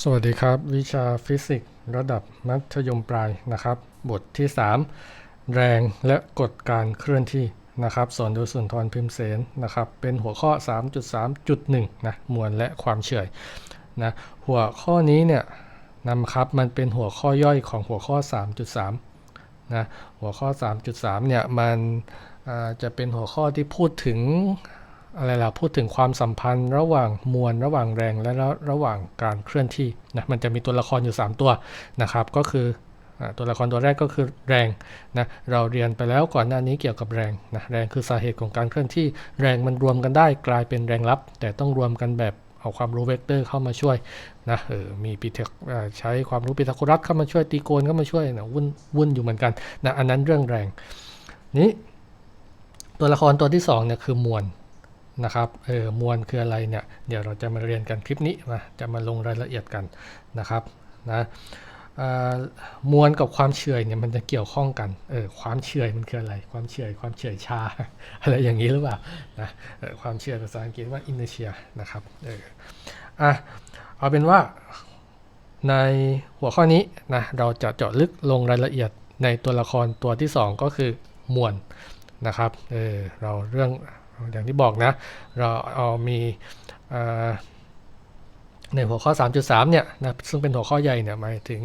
สวัสดีครับ วิชาฟิสิกส์ระดับมัธยมปลายนะครับ บทที่ 3 แรงและกฎการเคลื่อนที่นะครับสอนโดยสุนทรพิมพ์เสนนะครับ เป็นหัวข้อ 3.3.1 นะมวลและความเฉื่อยนะหัวข้อนี้เนี่ยนะครับมันเป็นหัวข้อย่อยของหัวข้อ 3.3นะหัวข้อ 3.3 เนี่ยมันจะเป็นหัวข้อที่พูดถึง อะไรล่ะพูดถึงความสัมพันธ์ระหว่างมวลระหว่างแรงและระระหว่างการเคลื่อนที่นะมันจะมีตัวละครอยู่ 3 ตัวนะครับ ก็คืออตัวละครตัวแรกก็คือแรงนะเราเรียนไปแล้วก่อนหน้านี้เกี่ยวกับแรงนะแรงคือสาเหตุของการเคลื่อนที่แรงมันรวมกันได้กลายเป็นแรงลับ แต่ต้องรวมกันแบบเอาความรู้เวกเตอร์เข้ามาช่วยนะเออมีปีเทคใช้ความรู้ปีทาโกรัสเข้ามาช่วยตีโกนเข้ามาช่วยนะวุ่นวุ่นอยู่เหมือนกันนะอันนั้นเรื่องแรงนี้ตัวละครตัวที่สองเนี่ยคือมวล นะครับเออมวลคืออะไรเนี่ยเดี๋ยวเราจะมาเรียนกันคลิปนี้มาจะมาลงรายละเอียดกันนะครับนะมวลกับความเฉื่อยเนี่ยมันจะเกี่ยวข้องกันเออความเฉื่อยมันคืออะไร ความเฉื่อยความเฉื่อยชา อะไรอย่างนี้หรือเปล่านะเออความเฉื่อยภาษาอังกฤษว่า inertia นะครับเอออะเอาเป็นว่าในหัวข้อนี้นะเราจะเจาะลึกลงรายละเอียดในตัวละครตัวที่สองก็คือมวลนะครับเออเราเรื่อง อย่างที่บอกนะ เราเอามีในหัวข้อ 3.3 เนี่ยนะซึ่งเป็นหัวข้อใหญ่เนี่ยหมายถึง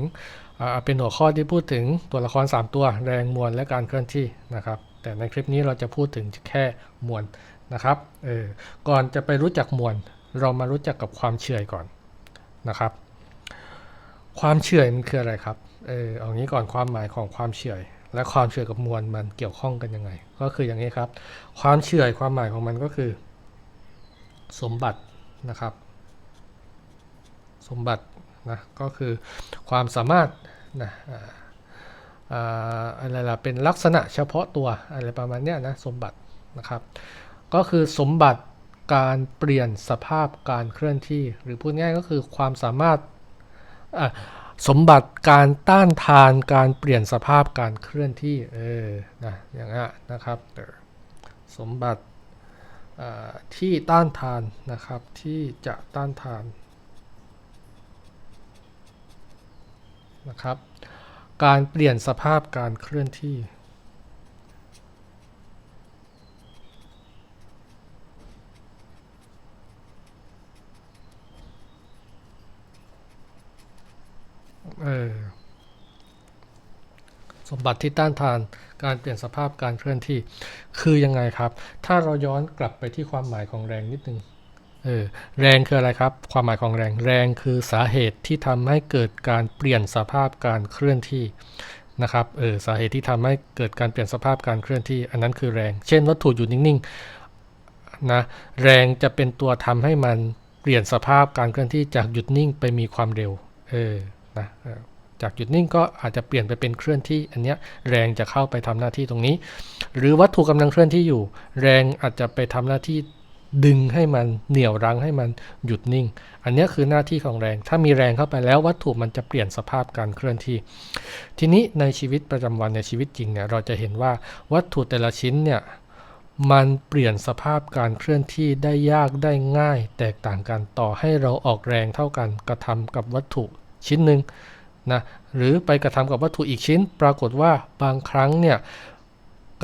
เอ่อเป็นหัวข้อที่พูดถึงตัวละคร 3 ตัวแรงมวลและการเคลื่อนที่นะครับ แต่ในคลิปนี้เราจะพูดถึงแค่มวลนะครับเออก่อนจะไปรู้จักมวล เรามารู้จักกับความเฉื่อยก่อนนะครับ ความเฉื่อยมันคืออะไรครับเออเอางี้ก่อนความหมายของความเฉื่อย และความเฉื่อยกับมวลมันเกี่ยวข้องกันยังไง ก็คืออย่างนี้ครับ ความเฉื่อยความหมายของมันก็คือ สมบัตินะครับ สมบัตินะก็คือความสามารถนะอะไรล่ะเป็นลักษณะเฉพาะตัวอะไรประมาณเนี้ยนะสมบัตินะครับ ก็คือสมบัติการเปลี่ยนสภาพการเคลื่อนที่ หรือพูดง่ายก็คือความสามารถอะ สมบัติการต้านทานการเปลี่ยนสภาพการเคลื่อนที่เออนะอย่างนี้นนะครับสมบัติที่ต้านทานนะครับที่จะต้านทานนะครับการเปลี่ยนสภาพการเคลื่อนที่ เออสมบัติที่ต้านทานการเปลี่ยนสภาพการเคลื่อนที่ คือยังไงครับ ถ้าเราย้อนกลับไปที่ความหมายของแรงนิดนึงเออแรงคืออะไรครับ ความหมายของแรงแรงคือสาเหตุที่ทำให้เกิดการเปลี่ยนสภาพการเคลื่อนที่นะครับเออสาเหตุที่ทำให้เกิดการเปลี่ยนสภาพการเคลื่อนที่ อันนั้นคือแรง เช่นวัตถุอยู่นิ่งๆนะแรงจะเป็นตัวทำให้มันเปลี่ยนสภาพการเคลื่อนที่จากหยุดนิ่งไปมีความเร็วเออ นะจากหยุดนิ่งก็อาจจะเปลี่ยนไปเป็นเคลื่อนที่ อันเนี้ยแรงจะเข้าไปทำหน้าที่ตรงนี้ หรือวัตถุกำลังเคลื่อนที่อยู่ แรงอาจจะไปทำหน้าที่ดึงให้มันเหนี่ยวรั้งให้มันหยุดนิ่ง อันเนี้ยคือหน้าที่ของแรง ถ้ามีแรงเข้าไปแล้ววัตถุมันจะเปลี่ยนสภาพการเคลื่อนที่ ทีนี้ในชีวิตประจำวันในชีวิตจริงเนี่ยเราจะเห็นว่าวัตถุแต่ละชิ้นเนี่ยมันเปลี่ยนสภาพการเคลื่อนที่ได้ยากได้ง่าย แตกต่างกันต่อให้เราออกแรงเท่ากันกระทำกับวัตถุ ชิ้นหนึ่งนะหรือไปกระทำกับวัตถุอีกชิ้น ปรากฏว่าบางครั้งเนี่ย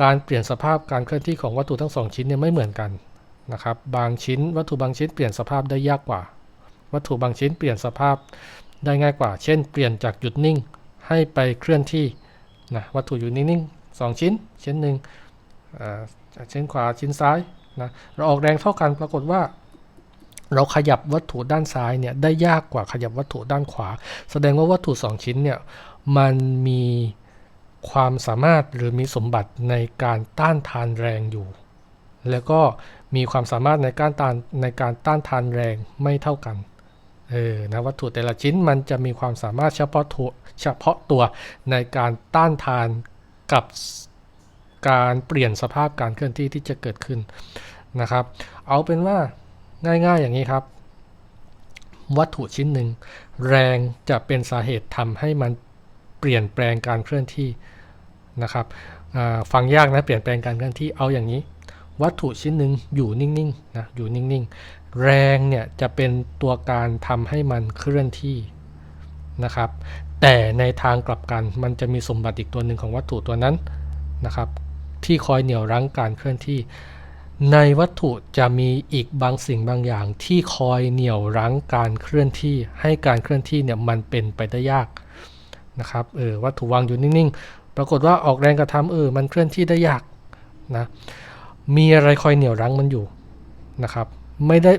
การเปลี่ยนสภาพการเคลื่อนที่ของวัตถุทั้งสองชิ้นเนี่ยไม่เหมือนกันนะครับบางชิ้น วัตถุบางชิ้นเปลี่ยนสภาพได้ยากกว่า วัตถุบางชิ้นเปลี่ยนสภาพได้ง่ายกว่า เช่น เปลี่ยนจากหยุดนิ่งให้ไปเคลื่อนที่นะวัตถุอยู่นิ่งๆสองชิ้น ชิ้นหนึ่งชิ้นขวาชิ้นซ้ายนะเราออกแรงเท่ากันปรากฏว่า เราขยับวัตถุด้านซ้ายเนี่ยได้ยากกว่าขยับวัตถุด้านขวา แสดงว่าวัตถุ 2 ชิ้นเนี่ยมันมีความสามารถหรือมีสมบัติในการต้านทานแรงอยู่ แล้วก็มีความสามารถในการต้านในการต้านทานแรงไม่เท่ากันเออนะวัตถุแต่ละชิ้นมันจะมีความสามารถเฉพาะตัวเฉพาะตัวในการต้านทานกับการเปลี่ยนสภาพการเคลื่อนที่ที่จะเกิดขึ้นนะครับ เอาเป็นว่า ง่ายๆอย่างนี้ครับ วัตถุชิ้นหนึ่งแรงจะเป็นสาเหตุทำให้มันเปลี่ยนแปลงการเคลื่อนที่นะครับฟังยากนะเปลี่ยนแปลงการเคลื่อนที่เอาอย่างนี้ วัตถุชิ้นหนึ่งอยู่นิ่งๆนะอยู่นิ่งๆ แรงเนี่ยจะเป็นตัวการทำให้มันเคลื่อนที่นะครับ แต่ในทางกลับกันมันจะมีสมบัติอีกตัวหนึ่งของวัตถุตัวนั้นนะครับ ที่คอยเหนี่ยวรั้งการเคลื่อนที่ ในวัตถุจะมีอีกบางสิ่งบางอย่างที่คอยเหนี่ยวรั้งการเคลื่อนที่ให้การเคลื่อนที่เนี่ยมันเป็นไปได้ยากนะครับเออวัตถุวางอยู่นิ่งๆ ปรากฏว่าออกแรงกระทำเออมันเคลื่อนที่ได้ยากนะมีอะไรคอยเหนี่ยวรั้งมันอยู่นะครับไม่ได้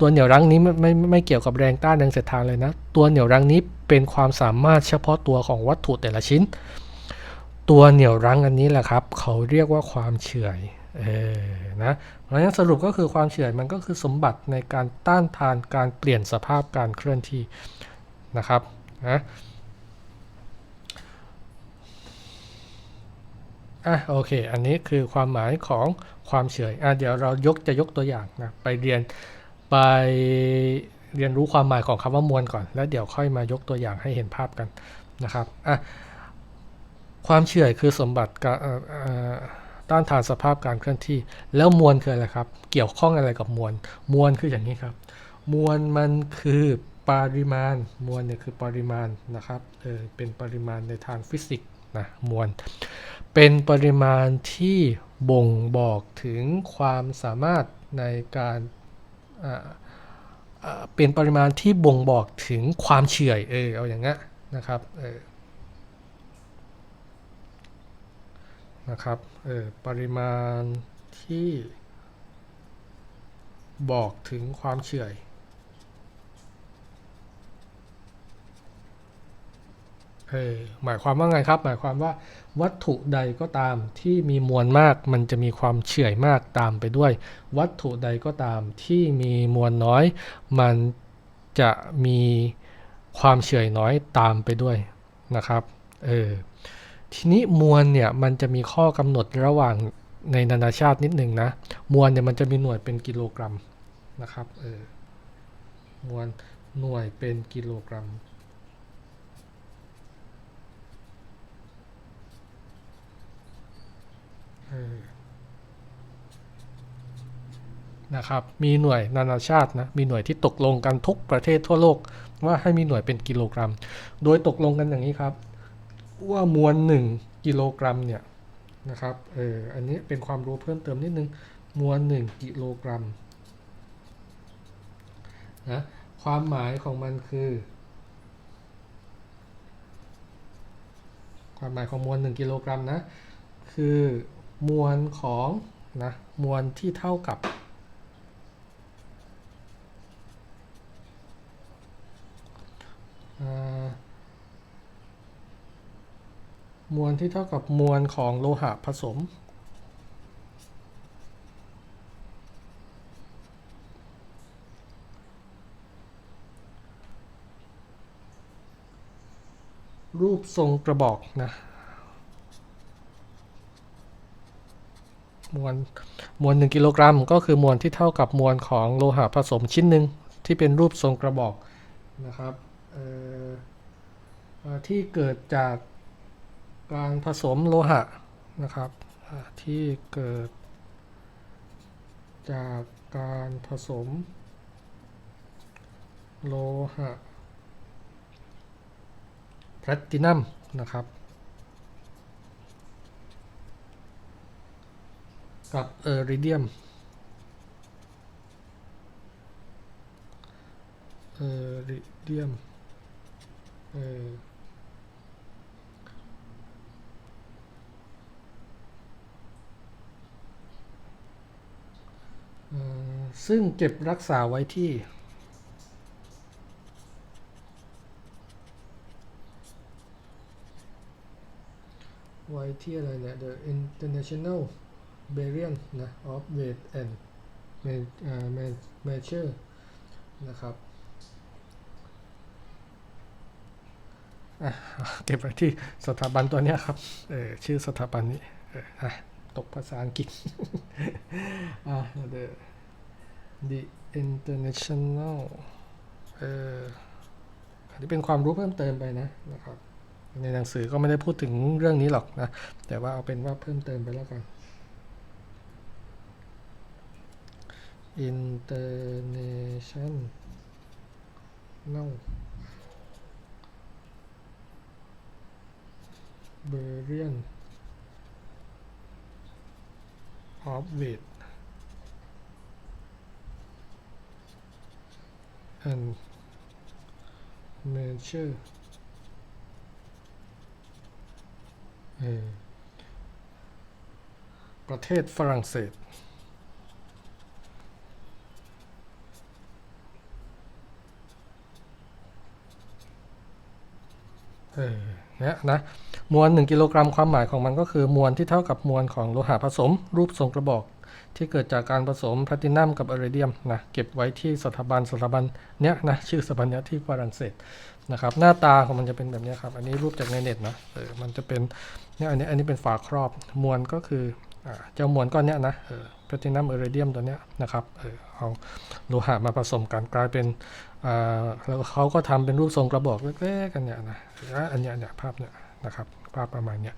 ตัวเหนี่ยวรั้งนี้ไม่ไมไม่ไม่เกี่ยวกับแรงต้านแรงเสียดทานเลยนะตัวเหนี่ยวรั้งนี้เป็นความสามารถเฉพาะตัวของวัตถุแต่ละชิ้น ตัวเหนี่ยวรั้งอันนี้แหละครับ เขาเรียกว่าความเฉื่อย เออนะเพราะฉะนั้นสรุปก็คือความเฉื่อยมันก็คือสมบัติในการต้านทานการเปลี่ยนสภาพการเคลื่อนที่นะครับนะอะโอเค อันนี้คือความหมายของความเฉื่อยอะเดี๋ยวเรายกจะยกตัวอย่างนะไปเรียนไปเรียนรู้ความหมายของคำว่ามวลก่อน แล้วเดี๋ยวค่อยมายกตัวอย่างให้เห็นภาพกันนะครับอะความเฉื่อยคือสมบัติ ต้านทานสภาพการเคลื่อนที่ แล้วมวลคืออะไรครับ เกี่ยวข้องอะไรกับมวล มวลคืออย่างนี้ครับ มวลมันคือปริมาณ มวลเนี่ยคือปริมาณนะครับ เออ เป็นปริมาณในทางฟิสิกส์นะมวล เป็นปริมาณที่บ่งบอกถึงความสามารถในการอ่าเป็นปริมาณที่บ่งบอกถึงความเฉื่อย เออ เอาอย่างงี้นนะครับ เออ นะครับเออปริมาณที่บอกถึงความเฉื่อย เออหมายความว่าไงครับ หมายความว่าวัตถุใดก็ตามที่มีมวลมาก มันจะมีความเฉื่อยมากตามไปด้วย วัตถุใดก็ตามที่มีมวลน้อย มันจะมีความเฉื่อยน้อยตามไปด้วยนะครับ เออ ทีนี้มวลเนี่ยมันจะมีข้อกำหนดระหว่างในนานาชาตินิดหนึ่งนะ มวลเนี่ยมันจะมีหน่วยเป็นกิโลกรัมนะครับเออมวลหน่วยเป็นกิโลกรัมเออนะครับ มีหน่วยนานาชาตินะ มีหน่วยที่ตกลงกันทุกประเทศทั่วโลก ว่าให้มีหน่วยเป็นกิโลกรัม โดยตกลงกันอย่างนี้ครับ ว่ามวลหนึ่งกิโลกรัมเนี่ยนะครับเอออันนี้เป็นความรู้เพิ่มเติมนิดนึงมวลหนึ่งกิโลกรัมนะความหมายของมันคือ ความหมายของมวลหนึ่งกิโลกรัมนะคือมวลของนะมวลที่เท่ากับอ่า มวลที่เท่ากับมวลของโลหะผสม รูปทรงกระบอกนะมวลมวลหนึ่งกิโลกรัมก็คือมวลที่เท่ากับมวลของโลหะผสมชิ้นหนึ่งที่เป็นรูปทรงกระบอกนะครับที่เกิดจาก การผสมโลหะนะครับที่เกิด จากการผสม โลหะแพลตตินัมนะครับ กับเอริเดียมเอริเดียมเออเอ่อ ซึ่งเก็บรักษาไว้ที่ ไว้ที่อะไรเนี่ย The International Barium นะ of Weight and Measure นะครับเก็บไว้ที่สถาบันตัวนี้ครับ เออชื่อสถาบันนี้ เอออะ ตกภาษาอังกฤษอ่า the the international เอออนี่เป็นความรู้เพิ่มเติมไปนะนะครับในหนังสือก็ไม่ได้พูดถึงเรื่องนี้หรอกนะ แต่ว่าเอาเป็นว่าเพิ่มเติมไปแล้วกัน international brilliant of weight and measure เออประเทศฝรั่งเศส เนี่ยนะมวล 1 กิโลกรัมความหมายของมันก็คือมวลที่เท่ากับมวลของโลหะผสม รูปทรงกระบอก ที่เกิดจากการผสมแพลตินัมกับอิเรเดียมนะเก็บไว้ที่สถาบันสถาบันเนี้ยนะชื่อสถาบันเนี้ยที่ฝรั่งเศสนะครับหน้าตาของมันจะเป็นแบบนี้ครับ อันนี้รูปจากในเน็ตนะเออมันจะเป็นเนี่ยอันนี้อันนี้เป็นฝาครอบมวลก็คืออเจ้ามวลก้อนเนี้ยนะเออแพลตินัมอิเรเดียมตัวเนี้ยนะครับเออเอาโลหะมาผสมกันกลายเป็น แล้วเขาก็ทำเป็นรูปทรงกระบอกเล็กๆกันเนี่ยนะอันนี้เนี่ยภาพเนี่ยนะครับภาพประมาณเนี้ย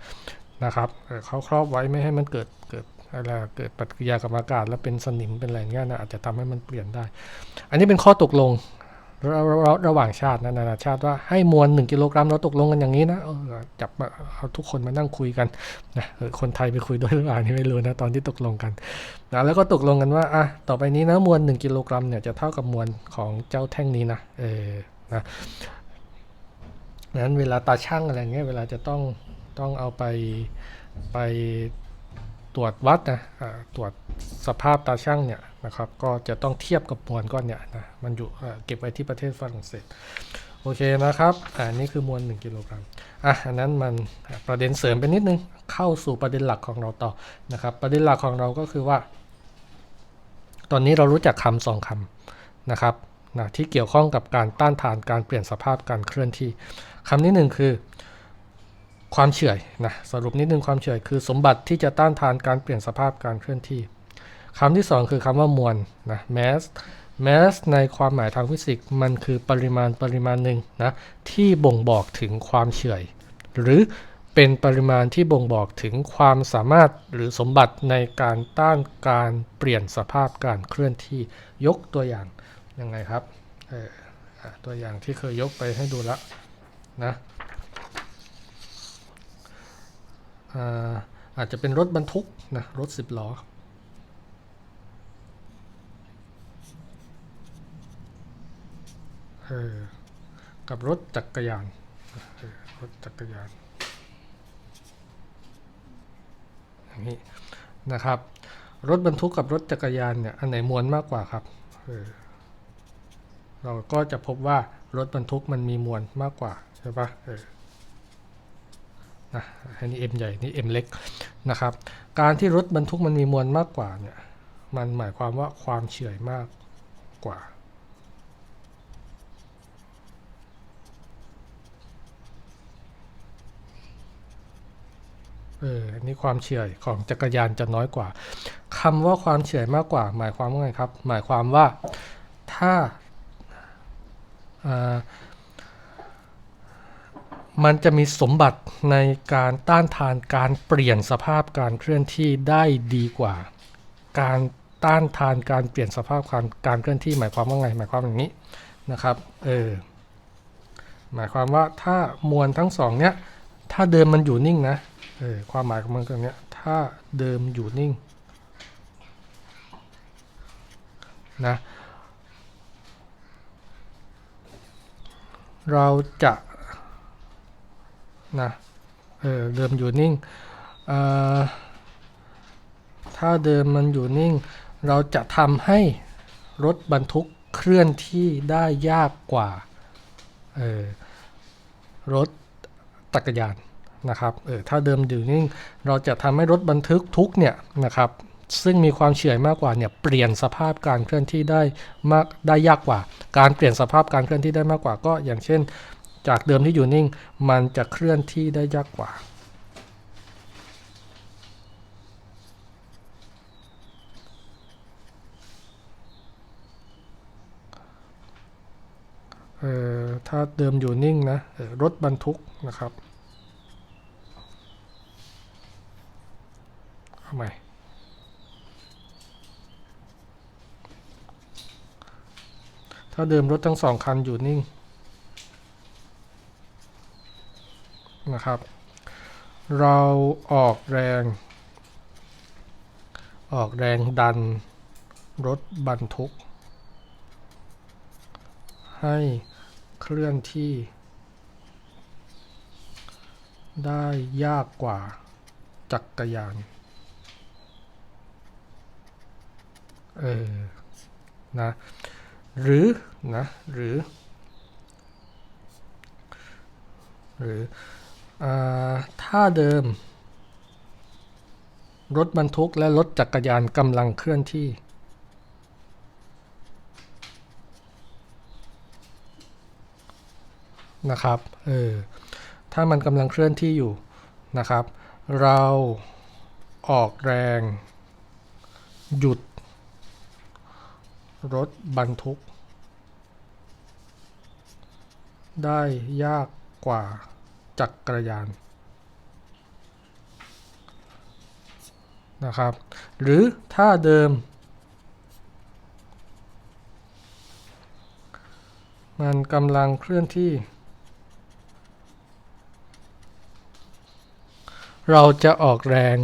นะครับเอ่อเขาครอบไว้ไม่ให้มันเกิดเกิดอะไรเกิดปฏิกิริยากับอากาศ แล้วเป็นสนิมเป็นอะไรเงี้ยนะอาจจะทำให้มันเปลี่ยนได้ อันนี้เป็นข้อตกลง ระระะหว่างชาตินะนานาชาติว่าให้มวล 1 กิโลกรัมเราตกลงกันอย่างนี้นะจับมาเอาทุกคนมานั่งคุยกันนะคนไทยไปคุยด้วยหรือเปล่านี่ไม่รู้นะตอนที่ตกลงกันนะแล้วก็ตกลงกันว่าอะต่อไปนี้นะมวล 1 กิโลกรัมเนี่ยจะเท่ากับมวลของเจ้าแท่งนี้นะเออนะนั้นเวลาตาช่างอะไรเงี้ยเวลาจะต้องต้องเอาไปไปตรวจวัดนะอ่าตรวจสภาพตาช่างเนี่ย นะครับ ก็จะต้องเทียบกับมวลก้อนเนี่ยนะ มันอยู่เก็บไว้ที่ประเทศฝรั่งเศส โอเคนะครับ อ่านี่คือมวล 1 กิโลกรัม อะ อันนั้นมันประเด็นเสริมไปนิดนึง เข้าสู่ประเด็นหลักของเราต่อนะครับ ประเด็นหลักของเราก็คือว่า ตอนนี้เรารู้จักคำสองคำนะครับนะที่เกี่ยวข้องกับการต้านทานการเปลี่ยนสภาพการเคลื่อนที่คำที่หนึ่งคือความเฉื่อยนะสรุปนิดนึงความเฉื่อยคือสมบัติที่จะต้านทานการเปลี่ยนสภาพการเคลื่อนที่ คำที่สองคือคำว่ามวลนะ mass mass ในความหมายทางฟิสิกส์มันคือปริมาณปริมาณหนึ่งนะที่บ่งบอกถึงความเฉื่อย หรือเป็นปริมาณที่บ่งบอกถึงความสามารถหรือสมบัติในการต้านการเปลี่ยนสภาพการเคลื่อนที่ยกตัวอย่างยังไงครับตัวอย่างที่เคยยกไปให้ดูละนะอาอาจจะเป็นรถบรรทุกนะรถสิบล้อเออ กับรถจักรยานรถจักรยานอย่างนี้นะครับ รถบรรทุกกับรถจักรยานเนี่ยอันไหนมวลมากกว่าครับเออเราก็จะพบว่ารถบรรทุกมันมีมวลมากกว่าใช่ปะเออนะอันนี้ M ใหญ่นี่ M เล็กนะครับ การที่รถบรรทุกมันมีมวลมากกว่าเนี่ยมันหมายความว่าความเฉื่อยมากกว่า เอออันนี้ความเฉื่อยของจักรยานจะน้อยกว่าคำว่าความเฉื่อยมากกว่า หมายความว่าไงครับ หมายความว่าถ้าอ่ามันจะมีสมบัติในการต้านทานการเปลี่ยนสภาพการเคลื่อนที่ได้ดีกว่า การต้านทานการเปลี่ยนสภาพการการเคลื่อนที่ หมายความว่าไง หมายความอย่างนี้นะครับ เออ หมายความว่าถ้ามวลทั้งสองเนี้ย ถ้าเดิมมันอยู่นิ่งนะ เออความหมายของมันก็เนี้ยถ้าเดิมอยู่นิ่งนะเราจะนะเออเดิมอยู่นิ่งออถ้าเดิมมันอยู่นิ่ง เราจะทำให้รถบรรทุกเคลื่อนที่ได้ยากกว่า เออรถจักรยาน นะครับเออถ้าเดิมอยู่นิ่งเราจะทำให้รถบรรทุกทุกเนี่ยนะครับซึ่งมีความเฉื่อยมากกว่าเนี่ยเปลี่ยนสภาพการเคลื่อนที่ได้มากได้ยากกว่า การเปลี่ยนสภาพการเคลื่อนที่ได้มากกว่าก็อย่างเช่น จากเดิมที่อยู่นิ่ง มันจะเคลื่อนที่ได้ยากกว่าเออถ้าเดิมอยู่นิ่งนะรถบรรทุกนะครับ เอาใหม่ถ้าเดิมรถทั้งสองคันอยู่นิ่งนะครับ เราออกแรง ออกแรงดันรถบรรทุก ให้เคลื่อนที่ ได้ยากกว่าจักรยาน เออนะหรือนะหรือ หรืออถ้าเดิม รถบรรทุกและรถจักรยานกำลังเคลื่อนที่นะครับเออถ้ามันกำลังเคลื่อนที่อยู่นะครับ เราออกแรง หยุด รถบรรทุก ได้ยากกว่าจักรยานนะครับ หรือถ้าเดิม มันกำลังเคลื่อนที่ เราจะออกแรง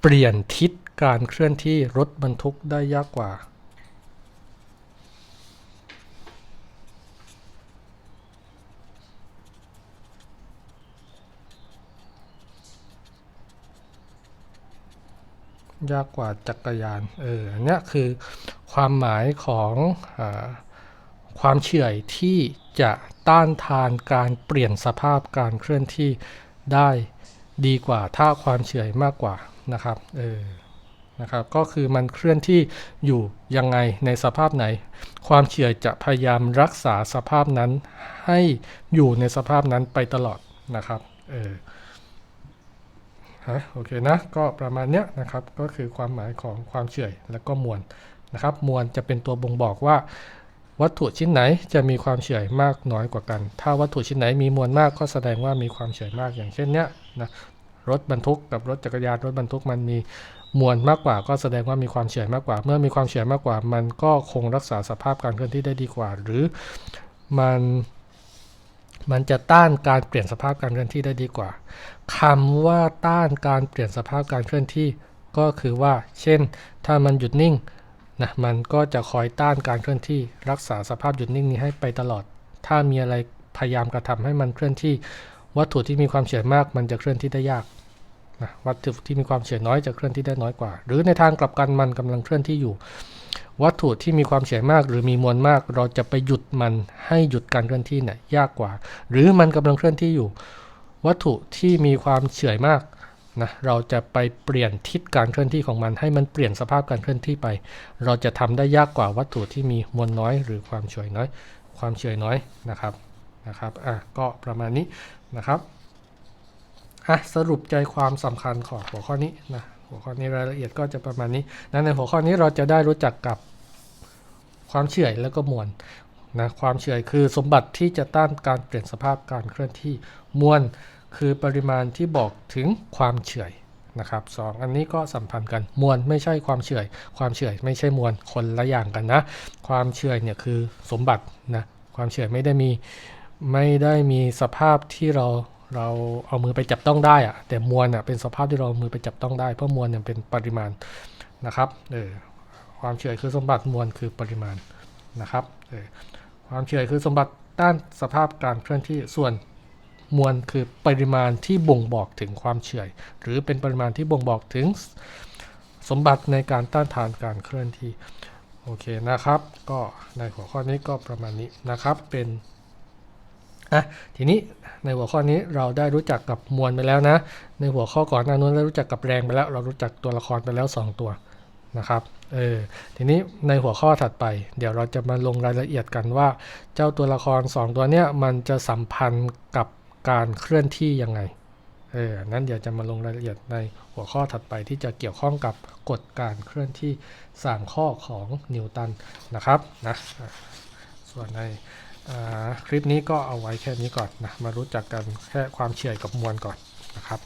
เปลี่ยนทิศการเคลื่อนที่รถบรรทุกได้ยากกว่า ยากกว่าจักรยาน เอออันเนี้ยคือความหมายของอความเฉื่อยที่จะต้านทานการเปลี่ยนสภาพการเคลื่อนที่ได้ดีกว่าถ้าความเฉื่อยมากกว่านะครับ เออ นะครับ ก็คือมันเคลื่อนที่อยู่ยังไงในสภาพไหน ความเฉื่อยจะพยายามรักษาสภาพนั้นให้อยู่ในสภาพนั้นไปตลอดนะครับ เออ ฮะโอเคนะก็ประมาณเนี้ยนะครับก็คือความหมายของความเฉื่อยและก็มวลนะครับ มวลจะเป็นตัวบ่งบอกว่า วัตถุชิ้นไหนจะมีความเฉื่อยมากน้อยกว่ากัน ถ้าวัตถุชิ้นไหนมีมวลมากก็แสดงว่ามีความเฉื่อยมากอย่างเช่นเนี้ยนะรถบรรทุกกับรถจักรยานรถบรรทุกมันมีมวลมากกว่าก็แสดงว่ามีความเฉื่อยมากกว่า เมื่อมีความเฉื่อยมากกว่า มันก็คงรักษาสภาพการเคลื่อนที่ได้ดีกว่า หรือมันมันจะต้านการเปลี่ยนสภาพการเคลื่อนที่ได้ดีกว่า คำว่าต้านการเปลี่ยนสภาพการเคลื่อนที่ก็คือว่า เช่น ถ้ามันหยุดนิ่งนะมันก็จะคอยต้านการเคลื่อนที่ รักษาสภาพหยุดนิ่งนี้ให้ไปตลอด ถ้ามีอะไรพยายามกระทำให้มันเคลื่อนที่ วัตถุที่มีความเฉื่อยมาก มันจะเคลื่อนที่ได้ยากนะวัตถุที่มีความเฉื่อยน้อยจะเคลื่อนที่ได้น้อยกว่า หรือในทางกลับกันมันกำลังเคลื่อนที่อยู่ วัตถุที่มีความเฉื่อยมาก หรือมีมวลมาก เราจะไปหยุดมันให้หยุดการเคลื่อนที่เนี่ยยากกว่า หรือมันกำลังเคลื่อนที่อยู่ วัตถุที่มีความเฉื่อยมากนะเราจะไปเปลี่ยนทิศการเคลื่อนที่ของมัน ให้มันเปลี่ยนสภาพการเคลื่อนที่ไป เราจะทำได้ยากกว่าวัตถุที่มีมวลน้อย หรือความเฉื่อยน้อย ความเฉื่อยน้อยนะครับนะครับอะก็ประมาณนี้นะครับอะสรุปใจความสำคัญของหัวข้อนี้นะหัวข้อนี้รายละเอียดก็จะประมาณนี้นะในหัวข้อนี้เราจะได้รู้จักกับความเฉื่อยแล้วก็มวล นะความเฉื่อยคือสมบัติที่จะต้านการเปลี่ยนสภาพการเคลื่อนที่มวลคือปริมาณที่บอกถึงความเฉื่อยนะครับสองอันนี้ก็สัมพันธ์กันมวลไม่ใช่ความเฉื่อย ความเฉื่อยไม่ใช่มวลคนละอย่างกันนะ ความเฉื่อยเนี่ยคือสมบัตินะความเฉื่อยไม่ได้มีไม่ได้มีสภาพที่เราเราเอามือไปจับต้องได้อะแต่มวลอะเป็นสภาพที่เราเอามือไปจับต้องได้เพราะมวลเนี่ยเป็นปริมาณนะครับเออความเฉื่อยคือสมบัติมวลคือปริมาณนะครับเออ ความเฉื่อยคือสมบัติด้านสภาพการเคลื่อนที่ส่วนมวลคือปริมาณที่บ่งบอกถึงความเฉื่อยหรือเป็นปริมาณที่บ่งบอกถึงสมบัติในการต้านทานการเคลื่อนที่โอเคนะครับ ก็ในหัวข้อนี้ก็ประมาณนี้นะครับเป็นอะทีนี้ในหัวข้อนี้เราได้รู้จักกับมวลไปแล้วนะ ในหัวข้อก่อนหน้านู้นเรารู้จักกับแรงไปแล้ว เรารู้จักตัวละครไปแล้ว 2 ตัว นะครับเออทีนี้ในหัวข้อถัดไป เดี๋ยวเราจะมาลงรายละเอียดกันว่า เจ้าตัวละคร 2 ตัวเนี้ยมันจะสัมพันธ์กับการเคลื่อนที่ยังไงเออนั้นเดี๋ยวจะมาลงรายละเอียดในหัวข้อถัดไปที่จะเกี่ยวข้องกับกฎการเคลื่อนที่ 3 ข้อของนิวตันนะครับนะส่วนในคลิปนี้ก็เอาไว้แค่นี้ก่อนนะมารู้จักกันแค่ความเฉื่อยกับมวลก่อนนะครับ